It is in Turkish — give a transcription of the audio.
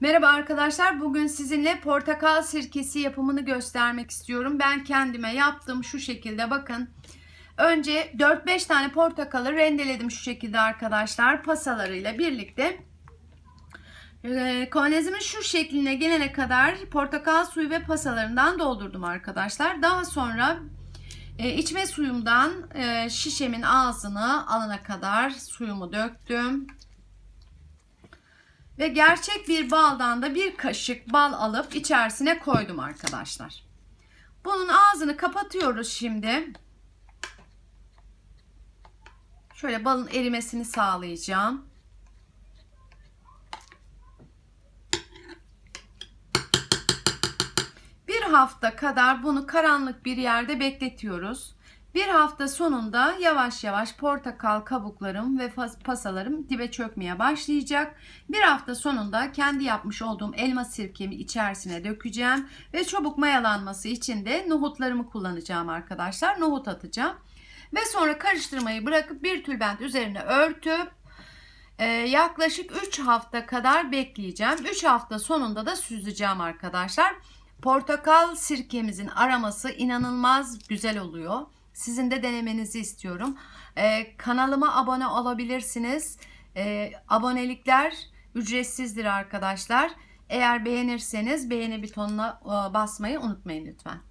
Merhaba arkadaşlar. Bugün sizinle portakal sirkesi yapımını göstermek istiyorum. Ben kendime yaptım şu şekilde bakın. Önce 4-5 tane portakalı rendeledim şu şekilde arkadaşlar. Pasalarıyla birlikte. Ee, Konezimin şu şekline gelene kadar portakal suyu ve pasalarından doldurdum arkadaşlar. Daha sonra e, içme suyumdan e, şişemin ağzını alana kadar suyumu döktüm. Ve gerçek bir baldan da bir kaşık bal alıp içerisine koydum arkadaşlar. Bunun ağzını kapatıyoruz şimdi. Şöyle balın erimesini sağlayacağım. Bir hafta kadar bunu karanlık bir yerde bekletiyoruz. Bir hafta sonunda yavaş yavaş portakal kabuklarım ve pasalarım dibe çökmeye başlayacak. Bir hafta sonunda kendi yapmış olduğum elma sirkemi içerisine dökeceğim ve çabuk mayalanması için de nohutlarımı kullanacağım arkadaşlar. Nohut atacağım. Ve sonra karıştırmayı bırakıp bir tülbent üzerine örtüp e, yaklaşık 3 hafta kadar bekleyeceğim. 3 hafta sonunda da süzeceğim arkadaşlar. Portakal sirkemizin aroması inanılmaz güzel oluyor. Sizin de denemenizi istiyorum. Ee, kanalıma abone olabilirsiniz. Ee, abonelikler ücretsizdir arkadaşlar. Eğer beğenirseniz beğeni butonuna e, basmayı unutmayın lütfen.